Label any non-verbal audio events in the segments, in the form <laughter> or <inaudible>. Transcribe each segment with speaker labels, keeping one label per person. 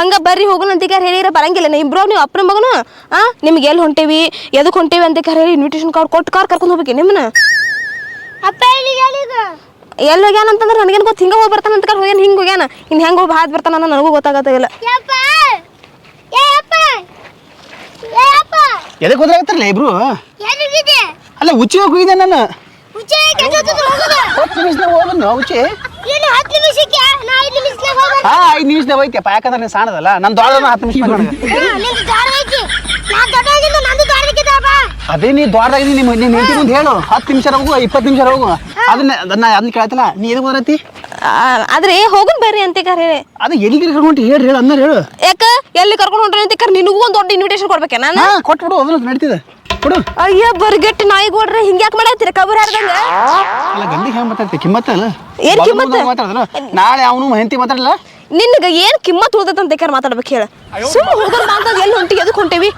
Speaker 1: ಹಂಗ ಬರ್ರಿ ಹೋಗೋಣ ಅಂತ ಹೇಳಿರ ಬರಂಗಿಲ್ಲ. ನಾ ಇಬ್ರೋ ನೀವು ಅಪ್ಪನ ಮಗನು ಆ? ನಿಮ್ಗೆ ಎಲ್ಲಿ ಹೊಂಟೇವಿ? ಎದಕ್ಕೆ ಹೊಂಟೇವಿ ಅಂತ ಹೇಳಿ ಇನ್ವಿಟೇಷನ್ ಕಾರ್ಡ್ ಕೊಟ್ಟು ಕಾರ್ ಕರ್ಕೊಂಡು ಹೋಗ್ಬೇಕು ನಿಮ್ಮನ್ನ?
Speaker 2: ಅಪ್ಪ
Speaker 1: ಎಲ್ಲಿ ಹೋಗ್ಯಾನ ಅಂತಂದ್ರೆ ನನಗೇನು ಗೊತ್ತು? ಹಿಂಗೆ ಹೋಗಿ ಬರ್ತಾನ ಅಂತ ಕರ್ ಹೋಗ್ಯಾನ ಹಿಂಗೆ ಹೋಗ್ಯಾನ. ಇನ್ನು ಹೆಂಗೆ ಹೋಗಿ ಹಾದ್ ಬರ್ತಾನ ಅನ್ನೋ ನನಗೂ ಗೊತ್ತಾಗತ್ತಾಗಿಲ್ಲ
Speaker 2: ಯಪ್ಪ! ಏ ಅಪ್ಪ ಏ ಅಪ್ಪ
Speaker 3: ಎದಕ್ಕೆ ಹೋದ್ರಾಗತ್ತಾರಲ್ಲ ಇಬ್ರು? ಅಲ್ಲ ಉಚ್ಚಿ
Speaker 2: ಹೋಗಿದೆ
Speaker 3: ನಾನು ಉಚ್ಚಿ
Speaker 2: ಉಚ್ಚಿ? ನಾ
Speaker 3: ಹಾ ಐದು ನಿಮಿಷದಾಗ ಹೋಯ್ತಪ್ಪ ಯಾಕಂದ್ರೆ ನೀನು ಸಾಣದಲ್ಲ ನನ್ನ ದೊಡ್ಡ ಹತ್ತು ನಿಮಿಷ
Speaker 2: ನಾ
Speaker 3: ಅದೇ ನೀ ದೊಡ್ಡದಾಗಿ ನಿಮ್ಮ ನೀನು ಮುಂದೆ ಹೇಳು. ಹತ್ತು ನಿಮಿಷ ಹೋಗು ಇಪ್ಪತ್ತು ನಿಮಿಷ ಹೋಗು. ಅದನ್ನ ಅದನ್ನ ಅದನ್ನ ಕೇಳ್ತಲ್ಲ? ನೀ ಎದಕ್ಕೆ ಹೋದ್ರತಿ
Speaker 1: ಆದ್ರೆ ಹೋಗನ್ ಬರ್ರಿ ಅಂತ ಕರ್.
Speaker 3: ಅದು ಎಲ್ಲಿಗೆ ಕರ್ಕೊಂಡು ಹೇಳಿ ಹೇಳು ಅನ್ನ ಹೇಳು.
Speaker 1: ಯಾಕ? ಎಲ್ಲಿ ಕರ್ಕೊಂಡು ಹೊಂಟ್ರಿ ಅಂತ ಕರ್? ನಿನಗೂ ಒಂದು ದೊಡ್ಡ ಇನ್ವಿಟೇಷನ್ ಕೊಡ್ಬೇಕೆ ನಾನು?
Speaker 3: ಕೊಟ್ಬಿಡು ಅದನ್ನ ನಡೀತಿದೆ. ಕೊಡು.
Speaker 1: ಅಯ್ಯ ಬರ್ಗೆಟ್ಟು ನಾಯಿ ಕೊಡ್ರಿ ಹಿಂಗೆ ಯಾಕೆ ಮಾಡತ್ತೀರ? ಕಬರ್ ಹಾರ್ದಂಗ
Speaker 3: ಅಲ್ಲ ಗಂಡಿಗೆ ಹೆಂಗೆ ಮಾತಾಡ್ತಿ? ಕಿಮ್ಮತ್ತ ಅಲ್ಲ?
Speaker 1: ಏನ್ ಕಿಮ್ಮತ್ತ?
Speaker 3: ಮುಂದೆ ಮಾತಾಡ್ದಲ್ಲ? ನಾಳೆ ಅವನು ಹೆಂಡತಿ ಮಾತಾಡಲ್ಲ
Speaker 1: ನಿನ್ಗ ಏನ್ ಕಿಮ್ಮತ್ ಉಳ್ದೈತೆ ಅಂತ ಕರ್ ಮಾತಾಡ್ಬೇಕು ಹೇಳ. ಸುಮ್ಮನೆ ಹುಡುಗರು ಮಾತಾಡ ಎಲ್ಲಿ ಹೊಂಟಿಗೆ ಎದಕ್ಕೆ ಹೊಂಟೇವಿ?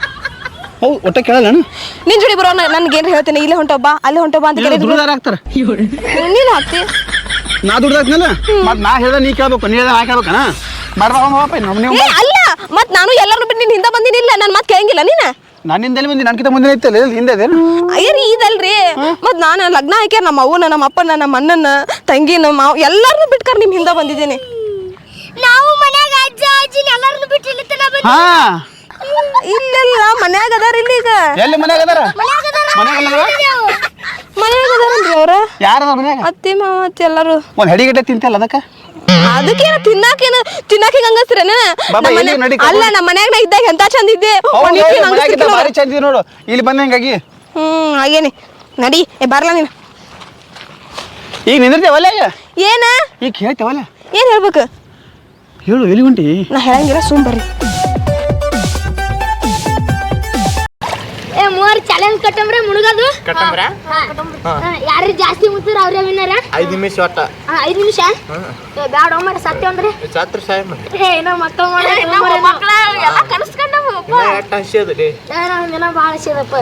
Speaker 3: ಹೌದು ಒಟ್ಟ ಕೇಳಲ್ಲ
Speaker 1: ನಿನ್? ಜೋಡಿ ಬರೋಣ ನನ್ಗೆ ಏನ್ ಹೇಳ್ತೀನಿ ಇಲ್ಲೇ ಹೊಂಟೊಬ್ಬ ಅಲ್ಲೇ ಹೊಂಟೊಬ್ಬ ಅಂತ ಕೇಳಿದ್ರು ನೀನು ಹಾಕ್ತಿ?
Speaker 3: ನಾ ದುಡ್ದಾಕ್ನಲ್ಲ ಮತ್ ನಾ ಹೇಳ್ದ ನೀ ಕೇಳ್ಬೇಕು ನೀ ಹೇಳ್ದ ನಾ ಕೇಳ್ಬೇಕನ ಮಾಡ್ಬಾ ಹೋಗಪ್ಪ ನಮ್ಮ ನೀವು
Speaker 1: ಏ ಅಲ್ಲ ಮತ್ ನಾನು ಎಲ್ಲರೂ ಬಿಟ್ಟು ನಿನ್ನ ಹಿಂದೆ ಬಂದಿನಿಲ್ಲ ನಾನು ಮತ್ತೆ ಕೇಳಂಗಿಲ್ಲ ನೀನ?
Speaker 3: ನನ್ನಿಂದ ಎಲ್ಲಿ ಬಂದಿ ನನ್ಕಿಂತ ಮುಂದೆ ಇತ್ತಲ್ಲ ಎಲ್ಲಿ ಹಿಂದೆ ಅದೇನು
Speaker 1: ಅಯ್ಯರಿ ಇದಲ್ರಿ. ಮತ್ ನಾನು ಲಗ್ನ ಹಾಕ್ಯಾರ ನಮ್ಮ ಅವ್ವನ ನಮ್ಮ ಅಪ್ಪನ ನಮ್ಮ ಅಣ್ಣನ ತಂಗಿ ನಮ್ಮ ಮಾವ ಎಲ್ಲಾರನ್ನೂ ಬಿಟ್ಕರ್ ನಿಮ್ ಹಿಂದೆ ಬಂದಿದ್ದೀನಿ.
Speaker 2: ನಾವು ಮನ್ಯಾಗ ಅಜ್ಜ ಅಜ್ಜಿನ ಎಲ್ಲರನ್ನು ಬಿಟ್ಟು ಇಲ್ಲಿ ತನ ಬಂದ್ವಿ.
Speaker 3: ಹಾ.
Speaker 1: ಇಲ್ಲೆಲ್ಲ ಮನ್ಯಾಗ ಅದಾರ ಇಲ್ಲಿ ಈಗ
Speaker 3: ಎಲ್ಲಿ ಮನ್ಯಾಗ ಅದಾರ?
Speaker 2: ಮನ್ಯಾಗ ಅದಾರ,
Speaker 3: ಮನ್ಯಾಗ ಅದಾರ
Speaker 1: ಮನ್ಯಾಗ ಅದಾರನ್ರಿ ಅವ್ರ?
Speaker 3: ಯಾರದ ಮನ್ಯಾಗ?
Speaker 1: ಅತ್ತಿ ಮಾವ ಅತ್ತಿ ಎಲ್ಲಾರು.
Speaker 3: ಒಂದ್ ಹೆಡಿಗಟ್ಟೆ ತಿಂತಲ್ಲ ಅದಕ್ಕ?
Speaker 1: ಅದಕ್ಕೇನ ತಿನ್ನಾಕೇನ ತಿನ್ನಾಕ ಹಂಗಸ್ರೇನ
Speaker 3: ನಡಿ
Speaker 1: ಅಲ್ಲ ನಮ್ಮ ಮನ್ಯಾಗ ನಾ ಇದ್ದಾಗ ಎಂತ ಚಂದ ಇದ್ದೆ.
Speaker 3: ಭಾರಿ ಚಂದ ನೋಡು. ಇಲ್ಲಿ ಬಂದ ಹಂಗಾಗಿ.
Speaker 1: ಹ್ಮ್ ಹಾಗೇನೆ. ನಡಿ ಏ ಬರ್ಲಾ ನೀನು.
Speaker 3: ಈಗ ನಿಂದಿರ್ತೇವಲ್ಲ ಈಗ?
Speaker 1: ಏನ?
Speaker 3: ಈಗ ಹೇಳ್ತೇವಲ್ಲ
Speaker 1: ಏನ್ ಹೇಳ್ಬೇಕು?
Speaker 3: ಹೇಳು ಎಲ್ಲಿ ಹೊಂಟಿ
Speaker 1: ನಾ ಹೇಳಂಗಿಲ್ಲ ಸುಮ್ ಬರ್ರಿ.
Speaker 2: ಚಾಲೆಂಜ್ ಕಟ್ಟಂಬ್ರೆ ಮುಳುಗದು
Speaker 4: ಕಟ್ಟಂಬ್ರ?
Speaker 2: ಯಾರು ಜಾಸ್ತಿ ಮುತ್ತಾರ ಅವ್ರೇ ವಿನ್ನರ
Speaker 4: ಐದು ನಿಮಿಷ ಒಟ್ಟ.
Speaker 2: ಐದು ನಿಮಿಷ? ಏ ಬ್ಯಾಡ ಒಮ್ಮೆ ಸತ್ಯ ಅಂದ್ರೆ?
Speaker 4: ಚಾತ್ರ ಸಾಯ
Speaker 2: ಏ ಏನೋ ಮಕ್ಕಳು
Speaker 1: ಮಕ್ಕಳ ಎಲ್ಲ ಕನಸ್ಕೊಂಡವು
Speaker 4: ಇನ್ನ ಎಟ್ಟು ಹಸಿಯದ ರೀ
Speaker 2: ದಿನ ಭಾಳ ಸಿದಪ್ಪ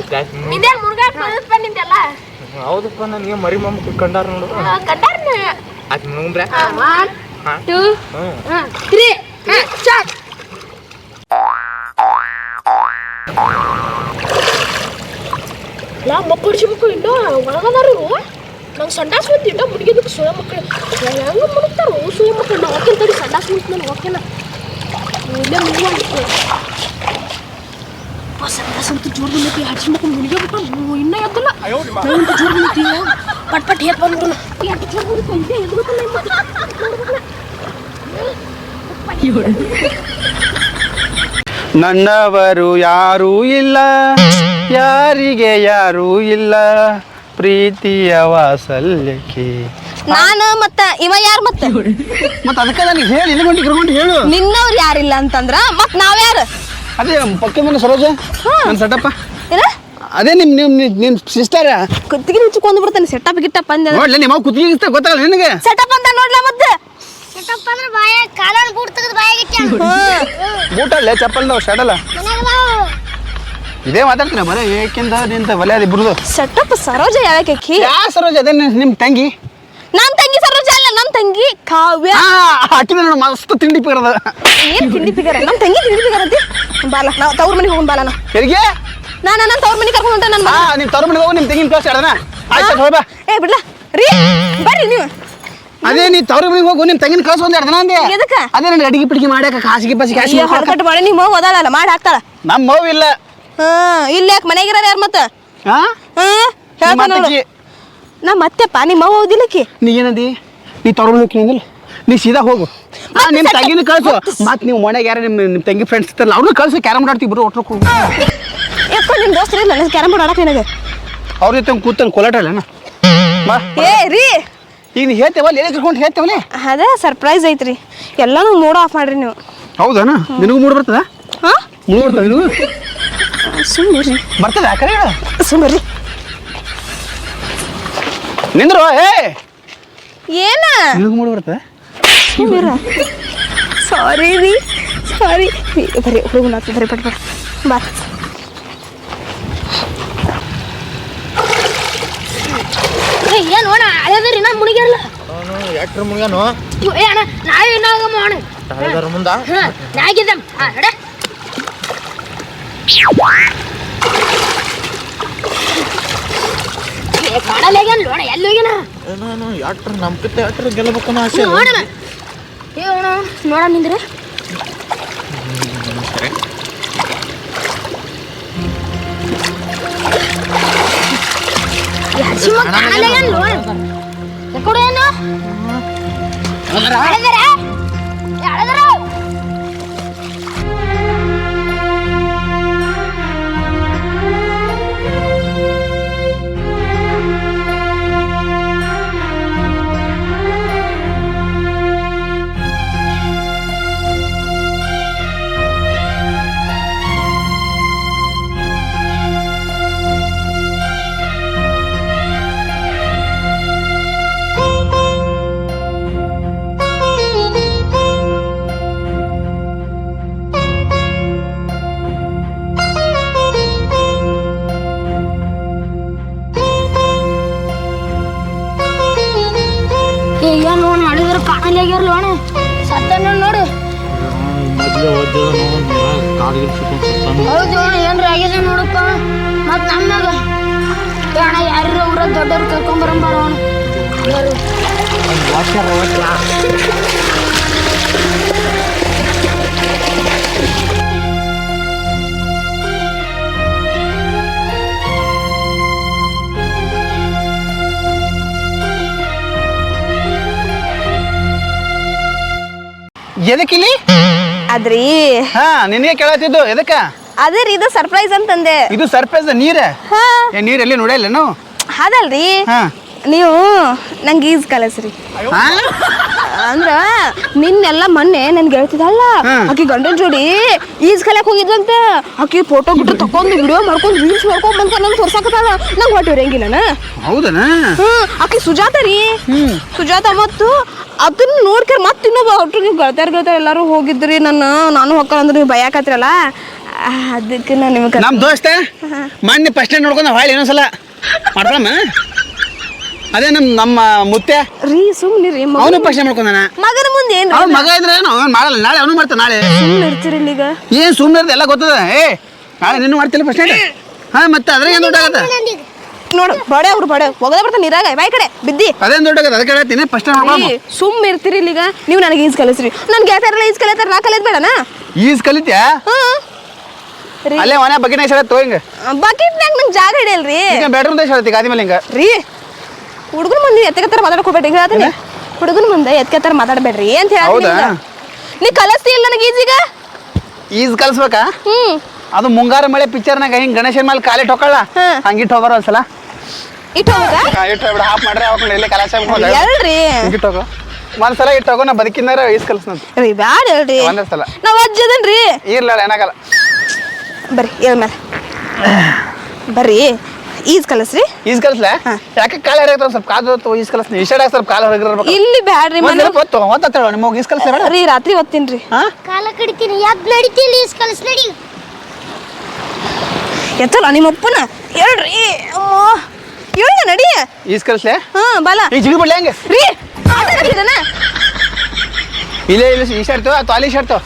Speaker 1: ಇದೇನ್ ಮುರುಗಾಟ ನಿಂದೆಲ್ಲ
Speaker 4: ಹೌದಪ್ಪ ನನಗೆ ಮರಿ ಮಮ್ಮ ಕಂಡಾರ ನೋಡು.
Speaker 1: ಕಂಡಾರ
Speaker 4: ಅದು ಮುಳುಗ್ರೆ
Speaker 2: ಒನ್
Speaker 4: ಹಾ.
Speaker 2: ಟೂ ತ್ರೀ ಸ್ಟಾರ್ಟ್
Speaker 5: ನಾ ಮಕ್ಕಳು ಸಿಗಬೇಕು ಇಂಡೋ ಒಳಗದಾರು. ನಂಗೆ ಸಂಡಾಸ್ ಬಂತು ಇಂಡೋ ಮುಡಿಯೋದಕ್ಕೆ ಸುಳ ಮಕ್ಕಳು. ಹೆಂಗೆ ಮುಡುತ್ತಾರೋ ಸುಳ ಮಕ್ಕಳು. ನಾ ಹೋಗ್ತೀನಿ ತಡಿ ಸಂಡಾಸ್ ಬಂತು ನಾನು ಹೋಗ್ತೇನ. ಇಲ್ಲೇ ಮುಗಿಯೋ ಸಂಡಾಸ್ ಅಂತ ಜೋರು ಬಂದೈತಿ. ಹಡ್ಸಿ ಮಕ್ಕಳು ಮುಡಿಯೋಬಿಟ್ಟು ಇನ್ನೂ ಎದ್ದಲ್ಲ. ನಾವಂತೂ ಜೋರು ಬಂದೈತಿ ಪಟ್ ಪಟ್ ಹೇಗೆ ಬಂದ್ಬಿಟ್ಟು ಎಷ್ಟು ಜೋರು ಬಂದಿತ್ತು ಇದೇ ಎದ್ಬೇಕಲ್ಲ
Speaker 3: ನನ್ನವರು ಯಾರೂ ಇಲ್ಲ. ಯಾರಿಗೆ ಯಾರು ಇಲ್ಲ. ಪ್ರೀತಿಯ ವಾಸಲ್ಯಕ್ಕೆ.
Speaker 1: ನಾನು ಮತ್ತ ಇವ ಯಾರು ಮತ್ತ?
Speaker 3: ಮತ್ತೆ ಅದಕ್ಕೆ ನನಗೆ ಹೇಳಿ ಹೊಂಟಿ ಕರ್ಕೊಂಡು ಹೇಳು.
Speaker 1: ನಿನ್ನವ್ರು ಯಾರಿಲ್ಲ ಅಂತಂದ್ರ ಮತ್ ನಾವ್ ಯಾರು?
Speaker 3: ಅದೇ ಪಕ್ಕ ಮನೆ ಸರೋಜ ನನ್ನ ಸೆಟಪ್ಪ.
Speaker 1: ಏನ?
Speaker 3: ಅದೇ ನಿಮ್ ನಿಮ್ ನಿಮ್- ಸಿಸ್ಟರ್
Speaker 1: ಕುತ್ತಿಗೆ ಹಚ್ಕೊಂಡ್ ಬಿಡ್ತಾನೆ ಸೆಟಪ್ ಗಿಟ್ಟಪ್ಪ ಅಂದ
Speaker 3: ನೋಡ್ಲಿ ನಿಮ್ಮ ಕುತ್ತಿಗೆ ಇಷ್ಟ ಗೊತ್ತಾಗಲ್ಲ ನಿನಗೆ?
Speaker 1: ಸೆಟಪ್ ಅಂತ ನೋಡ್ಲ ಮತ್ತೆ.
Speaker 2: ಸೆಟಪ್ ಅಂದ್ರೆ ಬಾಯ ಕಾಲನ್ ಬೂಟ್ ತೆಗೆದು ಬಾಯಾಗಿಟ್ಟ
Speaker 3: ಬೂಟಲ್ಲೇ ಚಪ್ಪಲ್ ನಾವು ಶಡಲ್ಲ ಇದೇ ಮಾತಾಡ್ತೀನಿ ಬರೀ ಏಕೆಂದ ನಿಂತ ಒಲೆ ಅದು ಇಬ್ರದು
Speaker 1: ಸೆಟಪ್ ಸರೋಜ ಯಾಕೆ
Speaker 3: ಯಾ ಸರೋಜ ಅದೇ ನಿಮ್- ನಿಮ್ ತಂಗಿ?
Speaker 1: ನಮ್ ತಂಗಿ ಸರೋಜ ಅಲ್ಲ ನಮ್ ತಂಗಿ ಕಾವ್ಯ.
Speaker 3: ಹಾಕಿದ ನೋಡು ಮಸ್ತ್ ತಿಂಡಿ ಪಿಗರದ
Speaker 1: ಏನ್ ತಿಂಡಿ ಪಿಗರ? ನಮ್ ತಂಗಿ ತಿಂಡಿ ಪಿಗರ ಅಂತಿ ಬಾಲ ನಾವು ತವ್ರ ಮನೆಗೆ ಹೋಗೋಣ ಬಾಲ ನಾ.
Speaker 3: ಹೆರಿಗೆ
Speaker 1: ನಾ ನನ್ನ ತವ್ರ ಮನೆಗೆ ಕರ್ಕೊಂಡು ಹೊಂಟ ನನ್ನ
Speaker 3: ಹಾ ನಿಮ್ ತವ್ರ ಮನೆಗೆ ಹೋಗಿ ನಿಮ್ ತಂಗಿನ ಕಳ್ಸಿ ಆಡಣ. ಆಯ್ತು ಹೋಗಿ ಬಾ.
Speaker 1: ಏ ಬಿಡ್ಲ. ರೀ ಬರ್ರಿ ನೀವು.
Speaker 3: ಅದೇ ನೀ ತವ್ರ ಮನೆಗೆ ಹೋಗು ನಿಮ್ಮ ತಂಗಿನ ಕಳ್ಸಿ ಒಂದು ಅರ್ಧನ ಅಂದೆ.
Speaker 1: ಅದಕ್ಕೆ
Speaker 3: ಅದೇ ನನಗೆ ಅಡಿಗೆ ಪಿಡಿಗೆ ಮಾಡ್ಯಾಕ ಕಾಸಿಗೆ ಕಾಸಿ
Speaker 1: ಅಯ್ಯೋ ಹೊರಕಟ್ಟು ಮಾಡಿ ನಿಮ್ಮ ಹೋಗಿ ಓದಾಳಲ್ಲ ಮಾಡಿ ಹಾಕ್ತಾಳ.
Speaker 3: ನಮ್ಮ ಇಲ್ಲ
Speaker 1: ಹಾ ಇಲ್ಲಿ ಯಾಕೆ ಮನೆಗಿರೋರು ಯಾರು ಮತ್ತ?
Speaker 3: ಹಾ
Speaker 1: ಹಾ ಹೇಳ್ತಾನ
Speaker 3: ನಿಮ್ಮ.
Speaker 1: ನಾ ಮತ್ತೆಪ್ಪ ನಿಮ್ಮ ಅವ್ವ ಓದಿಲ್ಲಕಿ
Speaker 3: ನೀ ಏನದಿ? ನೀ ತವ್ರ ಮನೆಗೆ ನೀ ಸೀದಾ ಹೋಗು. ಆ ನಿಮ್ ತಂಗಿನ ಕಳ್ಸು. ಮತ್ತೆ ನೀವು ಮನೆಗೆ ಯಾರ ನಿಮ್ ನಿಮ್ ತಂಗಿ ಫ್ರೆಂಡ್ಸ್ ಇರ್ತಾರಲ್ಲ ಅವ್ರನ್ನ ಕಳ್ಸು ಕ್ಯಾರಮ್ ಆಡ್ತೀವಿ ಬರೋ ಒಟ್ರು
Speaker 1: ಯಪ್ಪ ನಿಮ್ಮ ದೋಸ್ತರು ಇಲ್ಲ ನನಗೆ ಕ್ಯಾರಮ್ ಬೋರ್ಡ್ ಆಡಕ್ಕೆ ನನಗೆ?
Speaker 3: ಅವ್ರ ಜೊತೆ ಕೂತನ್ ಕೊಲಾಟಲ್ಲ ಬಾ.
Speaker 1: ಏ ರೀ.
Speaker 3: ಈಗ ನೀ ಹೇಳ್ತೇವಲ್ಲ ಎಲ್ಲಿ ಕರ್ಕೊಂಡು ಹೇಳ್ತೇವಲ್ಲ?
Speaker 1: ಅದೇ ಸರ್ಪ್ರೈಸ್ ಐತ್ರಿ. ಎಲ್ಲಾನು ಮೂಡ್ ಆಫ್ ಮಾಡ್ರಿ ನೀವು.
Speaker 3: ಹೌದಾನ? ನಿನಗೂ ಮೂಡ್ ಬರ್ತದ?
Speaker 1: ಹಾ?
Speaker 3: ಮೂಡ್ ಬರ್ತದ ನಿನಗೂ
Speaker 1: ಸುಮ್ಮನೆ
Speaker 3: ಬರ್ತದ ಯಾಕರೆ ಹೇಳ.
Speaker 1: ಸುಮ್ಮನೆ
Speaker 3: ನಿಂದ್ರು ಏ!
Speaker 1: ಏನ?
Speaker 3: ನಿನಗೂ ಮೂಡ್ ಬರ್ತದ
Speaker 1: ಸುಮ್ಮನೆ ಸಾರಿ ರೀ ಸಾರಿ ಬರೀ ಹುಡುಗನ ಆತು ಬರೀ ಪಟ್ ಪಟ್ ಬಾ.
Speaker 5: ಏ ಏನು ಅಣ್ಣ ಹಳೆದ್ರಿ ನಾ ಮುಡಿಗಿರಲ್ಲ
Speaker 4: ಅವನು ಎಟ್ರ ಮುಗಿಯಾನು
Speaker 5: ಏ ಅಣ್ಣ ನಾವೇ ಏನಾಗಮ್ಮ ಅಣ್ಣ?
Speaker 4: ಹಳೆದಾರ ಮುಂದ?
Speaker 2: ಹಾ ನಾಗಿದ್ದಮ್ ಹಾ ನಡ ಕಾಡಲ್ಲೇಗನ್ ನೋಡ ಎಲ್ಲಿ ಹೋಗ್ಯಾನ
Speaker 4: ನಾನು ಎಟ್ರ ನಂಬಿಕೆ ಎಟ್ರ ಗೆಲ್ಲಬೇಕನ್ನೋ ಆಸೆ.
Speaker 2: ನೋಡಣ. ಏ ಅಣ್ಣ ನೋಡ ನಿಂದ್ರೆ. ಮಗ ಕಾಡಲ್ಲೇಗನ್ ನೋಡ. ಕೊಡು ಏನು
Speaker 4: ಕಾಡಿಗೆ ಸಿಕ್ಕೊಂಡು ಸತ್ತಾನು
Speaker 2: ಹೌದು ಅಣ್ಣ ಏನ್ರ ಆಗಿದೆ ನೋಡಪ್ಪ. ಮತ್ ನಮ್ಮಾಗ ಏ ಅಣ್ಣ ಯಾರು ಊರ ದೊಡ್ಡವ್ರು ಕರ್ಕೊಂಬರಂಬಾರ ಬರೋಣ ಯಾರು
Speaker 3: ಎದಕ್ಕಿಲ್ಲಿ
Speaker 1: ಅದ್ರಿ.
Speaker 3: ಹಾ ನಿನಗೆ ಕೇಳತ್ತಿದ್ದು ಎದಕ್ಕ?
Speaker 1: ಅದೇ ರೀ ಇದು ಸರ್ಪ್ರೈಸ್ ಅಂತಂದೆ.
Speaker 3: ಇದು ಸರ್ಪ್ರೈಸ್ ನೀರ?
Speaker 1: ಹಾ.
Speaker 3: ಏ ನೀರ್ ಎಲ್ಲಿ ನೋಡಿಲ್ಲ ನಾವು
Speaker 1: ಅದಲ್ರಿ
Speaker 3: ಹಾ.
Speaker 1: ನೀವು ನಂಗೆ ಈಜ್ ಕಲಸ್ರಿ. ಅಂದ್ರ ನಿನ್ನೆಲ್ಲ ಮೊನ್ನೆ ನನ್ಗೆ ಹೇಳ್ತಿದ್ದಲ್ಲ. ಆಕಿ ಗಂಡನ ಜೋಡಿ ಈಜ್ ಕಲಿಯಕ್ ಹೋಗಿದ್ದಂತೆ ಆಕಿ ಫೋಟೋ ಬಿಟ್ಟು ತಕೊಂಡು ವಿಡಿಯೋ ಮಾಡ್ಕೊಂಡು ರೀಲ್ಸ್ ಮಾಡ್ಕೊಂಡು ಬಂದ್ಕ ನಂಗೆ ತೋರ್ಸಾಕತ್ತಾಳ ನಂಗೆ ಹೊಟ್ಟೆ ಇರಂಗಿಲ್ಲನ
Speaker 3: ಹೌದನ?
Speaker 1: ಹ್ಮ್ ಆಕಿ ಸುಜಾತ ರೀ. ಸುಜಾತ ಮತ್ತು ಅದನ್ನ ನೋಡ್ಕರ್ ಮತ್ತೆ ಇನ್ನೊಬ್ಬ ನೀವು ಗೆಳತಾರ ಗೆಳತಾರ ಎಲ್ಲರೂ ಹೋಗಿದ್ರಿ ನನ್ನ ನಾನು ಹೊಕ್ಕಲ್ಲ ಅಂದ್ರೆ ನೀವು ಭಯಕತ್ರಲ್ಲ ಅದಕ್ಕೆ ನಾನು ನಿಮ್ಗೆ
Speaker 3: ನಮ್ಮ ದೋಸ್ತ ಮೊನ್ನೆ ಫಸ್ಟ್ ನೋಡ್ಕೊಂಡು ಹೊಳ್ಳಿ ಇನ್ನೊಂದ್ಸಲ. ಮಾಡ್ಕೊಳಮ್ಮ. ಅದೇ ನಮ್ ನಮ್ಮ ಮುತ್ತೆ.
Speaker 1: ರೀ ಸುಮ್ನಿ ರೀ
Speaker 3: ಅವನು ಪಕ್ಷ ಮಾಡ್ಕೊಂಡಾನ.
Speaker 1: ಮಗನ ಮುಂದೆ ಏನ್
Speaker 3: ಅವ್ನ ಮಗ ಇದ್ರೆ ಏನು? ಅವ್ನು ಮಾಡಲ್ಲ. ನಾಳೆ ಅವನು ಮಾಡ್ತಾನೆ ನಾಳೆ.
Speaker 1: ಸುಮ್ಮನೆ ಇರ್ತೀರಿ ಈಗ
Speaker 3: ಏನ್ ಸುಮ್ಮನೆ ಎಲ್ಲ ಗೊತ್ತದ? ಏ ನಾಳೆ ನಿನ್ನ ಮಾಡ್ತಿಲ್ಲ ಫಸ್ಟ್ ಹಾ ಮತ್ತೆ ಅದ್ರಾಗ ಏನ್ ದೊಡ್ಡಾಗತ್ತ?
Speaker 1: ನೋಡು ಬಡೆ ಅವ್ರು ಬಡೆ ಒಗದ ಬರ್ತಾನೆ ನೀರಾಗ ಬಾಯ್ ಕಡೆ ಬಿದ್ದಿ.
Speaker 3: ಅದೇನ್ ದೊಡ್ಡಾಗತ್ತ? ಅದಕ್ಕೆ ಹೇಳ್ತೀನಿ ಫಸ್ಟ್
Speaker 1: ಸುಮ್ ಇರ್ತೀರಿ ಇಲ್ಲಿ ಈಗ ನೀವು ನನಗೆ ಈಜ್ ಕಲಿಸ್ರಿ. ನನ್ ಗೆಳತಾರಲ್ಲ ಈಜ್ ಕಲಿತಾರ ನಾ ಕಲಿಯೋದ್ ಬೇಡನಾ?
Speaker 3: ಈಜ್ ಕಲಿತ್ಯಾ?
Speaker 1: ಹ್ಮ್
Speaker 3: ಅಲ್ಲೇ ಮನೆ ಬಗ್ಗಿನ ಹೇಳ ತೋ
Speaker 1: ಬಕೆಟ್ ನಂಗೆ ಜಾಗ ಹಿಡಿಯಲ್ರಿ.
Speaker 3: ಬೆಡ್ರೂಮ್ ದೇಶ ಹೇಳ್ತಿ ಗಾದಿ ಮೇಲೆ ಹಿಂಗ.
Speaker 1: ರೀ ಹುಡುಗನ ಮುಂದೆ ಎತ್ತಕತ್ತಾರ ಮಾತಾಡ್ಕೋಬೇಡ್ರಿ. ಹೇಳ್ತೀನಿ. ಹುಡುಗನ ಮುಂದೆ ಎತ್ತಕತ್ತಾರ ಮಾತಾಡಬೇಡ್ರಿ. ಅಂತ ಹೇಳ್ತೀನಿ
Speaker 3: ಹೌದಾ?
Speaker 1: ನೀ ಕಲಿಸ್ತಿ ಇಲ್ಲ ನನಗೆ ಈಜೀಗ?
Speaker 3: ಈಜ್ ಕಲಿಸ್ಬೇಕಾ?
Speaker 1: ಹ್ಮ್.
Speaker 3: ಅದು ಮುಂಗಾರು ಮಳೆ ಪಿಕ್ಚರ್ನಾಗ ಹಿಂಗ್ ಗಣೇಶನ್ ಮೇಲೆ ಕಾಲಿ ಹೋಗಲ್ಲ
Speaker 1: ಹಾ.
Speaker 3: ಹಂಗಿಟ್ಟು ಹೋಗೋರು ಒಂದ್ಸಲ.
Speaker 1: ಇಟ್ಟು ಹೋಗ
Speaker 3: ಇಟ್ಟು ಹಾಫ್ ಮಾಡ್ರೆ ಅವಾಗ ಇಲ್ಲೇ ಕಲಾಶ
Speaker 1: ಎಲ್ರಿ
Speaker 3: ಹಿಂಗಿಟ್ಟು ಹೋಗೋ ಒಂದ್ಸಲ ಇಟ್ಟು ಹೋಗೋ ನಾ ಬದುಕಿನಾರ ಈಜ್ ಕಲಿಸ್ನಂತ.
Speaker 1: ರೀ ಬ್ಯಾಡ ಹೇಳ್ರಿ.
Speaker 3: ಒಂದೇ ಸಲ
Speaker 1: ನಾವ್ ಅಜ್ಜದನ್ರಿ
Speaker 3: ಇರ್ಲಾಳ ಏನಾಗಲ್ಲ.
Speaker 1: ಬರ್ರಿ ಏಳ್ ಮೇಲೆ. ಬರ್ರಿ. ಈಜ್ ಕಲಸ್ರಿ.
Speaker 3: ಈಜ್ ಕಲಸ್ಲೆ? ಯಾಕೆ ಕಾಲ ಹರಿಯಾಗ್ತಾವ ಸ್ವಲ್ಪ ಕಾದು ಈಜ್ ಕಲಸ್ನಿ ಈಶಾಡ ಸ್ವಲ್ಪ ಕಾಲ ಹರಿಗಿರ್ಬೇಕು
Speaker 1: ಇಲ್ಲಿ ಬ್ಯಾಡ್ರಿ ಮನೆ.
Speaker 3: ಒಂದ್ ಹೊತ್ತು ಹೇಳೋ ನಿಮಗೆ ಈಜ್ ಕಲಸ್ ಬೇಡ?
Speaker 1: ರೀ ರಾತ್ರಿ ಓದ್ತೀನಿ
Speaker 3: ಹಾ?
Speaker 2: ಕಾಲ ಕಡಿತೀನಿ. ಯಾಕೆ ನಡಿತೀನಿ ಈಜ್ ಕಲಸ್ ನಡಿ.
Speaker 1: ಎತ್ತಲ್ಲ ನಿಮ್ಮ ಅಪ್ಪನ? ಹೇಳ್ರಿ. ಹೇಳ ನಡಿ.
Speaker 3: ಈಜ್ ಕಲಸ್ಲೆ?
Speaker 1: ಹಾ ಬಾಲ.
Speaker 3: ಈ ಜಿಗಿ ಬಿಡ್ಲಿ ಹಂಗೆ?
Speaker 1: ರೀ
Speaker 3: ಇಲ್ಲೇ ಇಲ್ಲ ಶರ್ಟ್ ಅಥವಾ ಅಲ್ಲಿ ಈಶಾಡ್ತು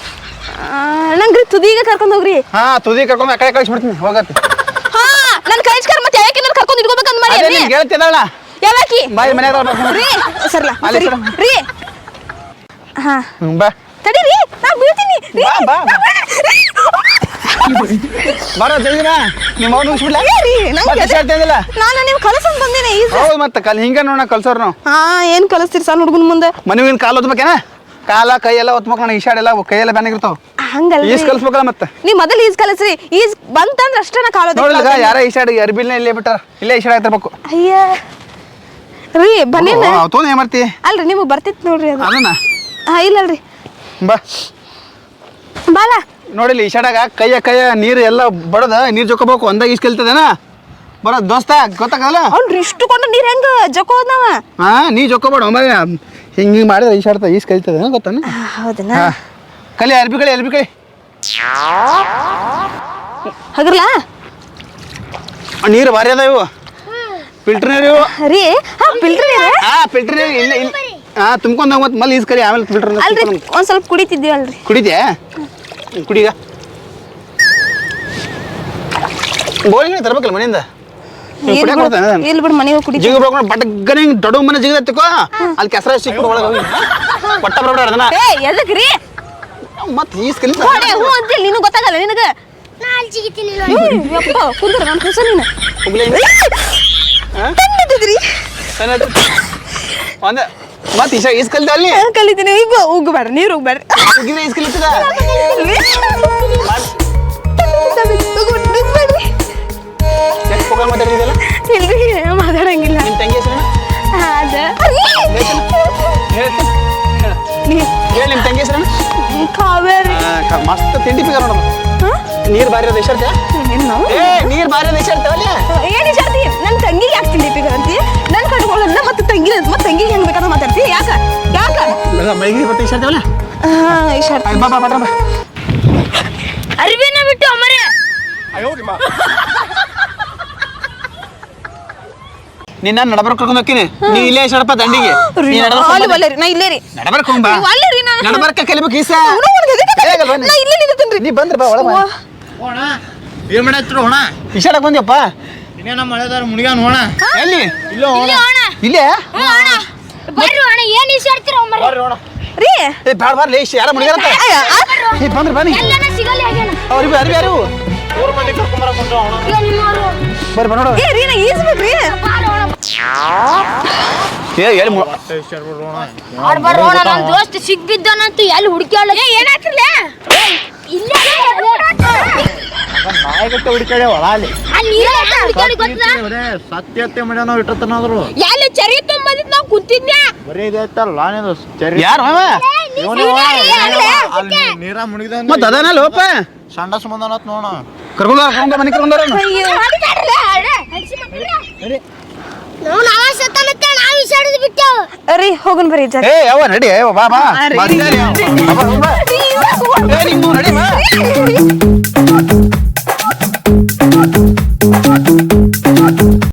Speaker 1: ನಂಗ್ರಿ ತುದಿಗೆ ಕರ್ಕೊಂಡ್ ಹೋಗ್ರಿ.
Speaker 3: ಹಾ ತುದಿ ಕರ್ಕೊಂಡು ಆ ಕಡೆ ಕಳಿಸ್ಬಿಡ್ತೀನಿ ಹೋಗತ್ತೆ.
Speaker 1: ಹಾ ನನ್ ಕಳಿಸ್ಕರ್ ಮತ್ತೆ ಯಾಕೆ ನಾನು ಕರ್ಕೊಂಡ್ ಇಟ್ಕೋಬೇಕಂತ ಮಾಡಿ
Speaker 3: ಅದೇ ನಿನ್ ಗೆಳತಿದಾಳ
Speaker 1: ಯಾವಾಕಿ
Speaker 3: ಬಾಯಿ ಮನ್ಯಾಗ
Speaker 1: ರೀ ಸರ್ಲ
Speaker 3: ಅಲ್ಲಿ
Speaker 1: ಸರಿ
Speaker 3: ಸರ.
Speaker 1: ರೀ. ಹಾ.
Speaker 3: ಹ್ಮ್ ಬಾ.
Speaker 1: ತಡೀರಿ ನಾ ಬೀಳ್ತೀನಿ. ರೀ.
Speaker 3: ಬಾ, ಬಾ.
Speaker 1: ರೀ.
Speaker 3: ಬರೋ ಜಲ್ದಿನ. ನಿಮ್ಮ ಅವ್ನು ಮುಗಿಸ್ಬಿಡ್ಲ
Speaker 1: ಏ ರೀ, ನಂಗ್
Speaker 3: ಮತ್ತೆ
Speaker 1: ನಾನು ನಿಮ್ ಬಂದೇನೆ
Speaker 3: ಹೌದು ಮತ್ತೆ ಕಲ್ ಹಿಂಗ ನೋಡ ಕಲ್ಸೋರ್ ನಾವು.
Speaker 1: ಹಾ ಏನ್ ಕಲಿಸ್ತೀರಿ ಸಣ್ಣ ಹುಡುಗನ ಮುಂದೆ?
Speaker 3: ಮನೆಗಿನ ಕಾಲು ಒತ್ಬೇಕೇನ ಕಾಲ ಕೈ ಎಲ್ಲ ಒತ್ಬೇಕು ನನಗೆ ಈಶಾಡೆಲ್ಲ ಕೈಯೆಲ್ಲ ಬ್ಯಾನಾಗಿರ್ತಾವ
Speaker 1: ಹಂಗಲ್ರಿ?
Speaker 3: ಈಸ್ ಕಲ್ಸ್ಬೇಕಲ್ಲ ಮತ್ತೆ?
Speaker 1: ನೀವ್ ಮೊದಲು ಈಜ್ ಕಲಿಸ್ರಿ. ಈಜ್ ಬಂತಂದ್ರ ಅಷ್ಟೇ ನಾ ಕಾಲೋದ್
Speaker 3: ನೋಡ್ಲಿಗ ಯಾರ ಈಶಾಡಿ ಅರ್ಬಿಲ್ನ ಇಲ್ಲೇ ಬಿಟ್ಟಾರ? ಇಲ್ಲೇ ಈಶಾಡ ಆಗ್ತಿರ್ಬೇಕು
Speaker 1: ಅಯ್ಯ. ರೀ ಬನ್ನಿ
Speaker 3: ಅವತ್ತೊಂದು ಏನ್ ಮಾಡ್ತಿ
Speaker 1: ಅಲ್ರಿ ನಿಮಗೆ ಬರ್ತಿತ್ತು ನೋಡ್ರಿ ಅದು.
Speaker 3: ಅದನ್ನ?
Speaker 1: ಹಾ ಇಲ್ಲಲ್ರಿ.
Speaker 3: ಬಾ.
Speaker 1: ಬಾಲ.
Speaker 3: ನೋಡಿಲ್ಲ ಈಶಾಡಾಗ ಕೈಯ ಕೈಯ ನೀರು ಎಲ್ಲ ಬಡದ ನೀರು ಜೊಕೋಬೇಕು ಒಂದಾಗ ಈಜ್ ಕಲ್ತದೇನ? ಬರ ದೋಸ್ತ ಗೊತ್ತಾಗಲ್ಲ?
Speaker 1: ಅವ್ನ್ರಿ ಇಷ್ಟು ಕೊಂಡು ನೀರು ಹೆಂಗ ಜಕೋದ್ ನಾವ
Speaker 3: ಹಾ ನೀ ಜೊಕೋಬೇಡ ಒಮ್ಮೆ ಹಿಂಗೆ ಹಿಂಗೆ ಮಾಡಿದ್ರೆ ಈಶಾಡ್ತಾ ಈಜ್ ಕಲಿತದ ಗೊತ್ತಾನ?
Speaker 1: ಹೌದನಾ
Speaker 3: ಕಲಿ ಅರ್ಬಿ ಕಳಿ ಅರ್ಬಿ ಕಳಿ
Speaker 1: ಹಗರ್ಲಾ?
Speaker 3: ನೀರು ಭಾರಿ ಅದ ಇವು. ಫಿಲ್ಟರ್ ನೀರು ಇವು.
Speaker 1: ರೀ? ಹಾ ಫಿಲ್ಟರ್ ನೀರು
Speaker 3: ಹಾ ಫಿಲ್ಟರ್ ನೀರು ಇಲ್ಲ ಇಲ್ಲ. ಹಾ ತುಂಬ್ಕೊಂಡ್ ಮತ್ತೆ ಮಲ್ಲಿ ಈಸ್ ಕರಿ ಆಮೇಲೆ ಫಿಲ್ಟರ್
Speaker 1: ಅಲ್ರಿ ಒಂದ್ ಸ್ವಲ್ಪ ಕುಡಿತಿದ್ದೀವಲ್ರಿ.
Speaker 3: ಕುಡಿದ್ಯಾ ಕುಡಿಗ ಬೋಳಿಗೆ ತರ್ಬೇಕಲ್ಲ ಮನೆಯಿಂದ?
Speaker 1: ಇಲ್ಲಿ ಬಿಡು ಮನೆಗೆ ಕುಡಿ
Speaker 3: ಜಿಗ ಬಿಡ್ಕೊಂಡು ಬಡ್ಗನೆ ದೊಡ್ಡ ಮನೆ ಜಿಗದತ್ತಿಕೋ ಅಲ್ಲಿ ಕೆಸರ ಸಿಕ್ಕ ಒಳಗೆ ಹೋಗಿ. <laughs> ಪಟ್ಟ ಬರಬೇಡ ಅದನ್ನ.
Speaker 1: ಏ ಎದಕ್ರಿ
Speaker 3: ಮತ್ತೆ ಈಸ್ ಕಲಿ
Speaker 1: ಹೊಡೆ ನೀನು ಗೊತ್ತಾಗಲ್ಲ ನಿನಗ?
Speaker 2: ನಾ ಅಲ್ಲಿ ಜಿಗಿತೀನಿ
Speaker 1: ಯಪ್ಪ ಕುಂದ್ರ ನಾನು ಕುಸ ನೀನು. ತಂದಿದ್ರಿ
Speaker 3: ಒಂದ ಮತ್ತೆ ಈಶ ಈಸ್ ಕಲಿತ ಅಲ್ಲಿ
Speaker 1: ಕಲಿತೀನಿ. ಈಗ ಉಗ್ಬೇಡ ನೀರು ಉಗ್ಬೇಡ್ರಿ
Speaker 3: ಉಗಿದ್ರೆ ಈಸ್ ಕಲಿತದ
Speaker 1: ಇಲ್ರಿ ಮಾತಾಡಂಗಿಲ್ಲ.
Speaker 3: ನಿಮ್ಮ ತಂಗಿ ಹೆಸರು
Speaker 1: ಅದ.
Speaker 3: ಹೇಳಿ. ನಿಮ್ಮ ತಂಗಿ ಹೆಸರು
Speaker 1: ಕಾವೇರಿ.
Speaker 3: ಮಸ್ತ್ ತಿಂಡಿ ಪಿಗ ನೋಡಮ್ಮ. ನೀರ್ ಬಾರಿ ಅದ
Speaker 1: ಏನು
Speaker 3: ಏ ನೀರ್ ಬಾರಿ ಅದ ಅಲ್ಲಿ?
Speaker 1: ಏನು ಜಾತಿ ನನ್ನ ತಂಗಿಗೆ ಯಾಕೆ ತಿಂಡಿ ಅಂತಿ? ನನ್ನ ಕಟ್ಕೊಳ್ಳೋಣ ಮತ್ತೆ ತಂಗಿ ಮತ್ತೆ ತಂಗಿಗೆ ಹೆಂಗ್ ಬೇಕಾದ್ರೆ ಮಾತಾಡ್ತಿ. ಯಾಕ? ಯಾಕ?
Speaker 3: ಮೈಗಿರಿ ಮತ್ತೆ ಎಷ್ಟರ್ತವಲ್ಲ
Speaker 1: ಹಾ ಇಷ್ಟ
Speaker 3: ಬಾ ಬಾ ಬಾ ಬಾ
Speaker 2: ಅರಿವಿನ ಬಿಟ್ಟು ಅಮರೆ.
Speaker 3: ನಿನ್ನ ನಡಬರ್ಕ್ ಕರ್ಕೊಂಡು ಹೋಗ್ತೀನಿ. ನೀ ಇಲ್ಲೇ ಶಡಪ ದಂಡಿಗೆ. ನೀ ನಡಬರ್ಕ್
Speaker 1: ಅಲ್ಲಿ ಬಲ್ಲೇರಿ ನಾ ಇಲ್ಲೇ ರೀ.
Speaker 3: ನಡಬರ್ಕ್ ಹೋಗ್ಬಾ
Speaker 1: ನೀವು ಅಲ್ಲೇ ರೀ ನಾನು
Speaker 3: ನಡಬರ್ಕ ಕಲಿಬೇಕು ಈಸ
Speaker 1: ಅವ್ನು ಅವ್ನಿಗೆ ಎದಕ್ಕೆ ಕರ್ಕೊಂಡ್
Speaker 3: ಹೇಗಲ್ ಬನ್ನಿ.
Speaker 1: ನಾ ಇಲ್ಲೇ ನಿಂತಿರ್ತೀನಿ.
Speaker 3: ನೀ ಬಂದ್ರೆ ಬಾ. ಒಳಗೆ
Speaker 4: ಹೋಣ ಏನ್ ಮಾಡತ್ರು ಹೋಣ
Speaker 3: ಇಶಾಡಕ್ ಬಂದ್ಯಪ್ಪ?
Speaker 4: ಇನ್ನೇನ ಮಳೆದಾರ ಮುಣಿಗಾನ ಹೋಣ
Speaker 3: ಎಲ್ಲಿ?
Speaker 4: ಇಲ್ಲ ಹೋಣ
Speaker 3: ಇಲ್ಲೇ
Speaker 2: ಬರ್ರಿ ಅಣ್ಣ ಏನ್ ಈಸಾಡ್ತೀರ ಅಮರೆ
Speaker 4: ಬರ್ರಿ. ಹೋಣ.
Speaker 1: ರೀ?
Speaker 3: ಏ ಬ್ಯಾಡ ಬರ್ಲಿ. ಇಷ್ಟ ಯಾರ ಮುಡಿಗಾರಂತ
Speaker 1: ಅಯ್ಯ, ಆ,
Speaker 3: ಏ ಬಂದ್ರೆ ಬನ್ನಿ.
Speaker 2: ಎಲ್ಲನ ಸಿಗಲ್ಲ ಆಗ್ಯಾನ.
Speaker 3: ಅವ್ರಿಗೆ ಅರಿವಿ ಯಾರು?
Speaker 4: ಊರ್ ಮಂದಿ ಕರ್ಕೊಂಬರಕ್ ಹೊಂಟ್ರ ಹೋಣ
Speaker 2: ಈಗ ನಿಮ್ಮವರು.
Speaker 3: ಬರ್ರಿ ಬರೋಣ
Speaker 1: ಏ ರೀ ನಾ ಈಸ್ಬೇಕ್ರಿ
Speaker 2: ಬಾರ ಅಣ್ಣ
Speaker 3: ಏ ಎಲ್ಲಿ ಮು-
Speaker 2: ಅಣ್ಣ ನನ್ನ ದೋಸ್ತ ಸಿಗ್ಬಿದ್ದನಂತೂ ಎಲ್ಲಿ ಹುಡುಕ್ಯಾಳ ಏನಾಗ್ತಿರ್ಲ ಇಲ್ಲೇ
Speaker 4: ನಾಯಕತ್ತೆ ಹುಡುಕಾಡೆ ಒಳ ಅಲ್ಲಿ
Speaker 2: ಗೊತ್ತದ
Speaker 4: ಸತ್ಯತೆ ಮಾಡ್ಯಾನ ಇಟ್ಟತನಾದ್ರು
Speaker 2: ಎಲ್ಲಿ ಚರಿ ತುಂಬಂದಿದ್ ನಾವು ಕುಂತಿದ್ನ್ಯಾ
Speaker 4: ಬರೀ ಇದೆ ಐತಲ್ಲ ಚರಿ
Speaker 3: ಯಾರು ಅವ
Speaker 4: ಅಲ್ಲಿ ನೀರ ಮುಣಿದ
Speaker 3: ಮತ್ತೆ ಅದಾನ ಲೋಪ
Speaker 4: ನೋಡ
Speaker 3: ಕರ್ಕೊಂಡು ಕರ್ಕೊಂಡು ಮನೆ ಕರ್ಕೊಂಡಾರ
Speaker 2: ನಾವು ನಾವ ಸತ್ತನತ್ತೆ ನಾವು ಈಸಾಡಿದ್ ಬಿಟ್ಟೆವು
Speaker 1: ರೀ ಹೋಗೋಣ ಬರ್ರಿ ಜಾತಿ
Speaker 3: ಏ ಯಾವ ನಡಿ ಏ, ಬಾ ಬಾ.
Speaker 1: ಬಾ
Speaker 3: ಬಾ ಬಾ. ಬಾ, ಬಾ, ಬಾ. ಏ, ನಿಮ್ಮು ನಡಿ ಬಾ.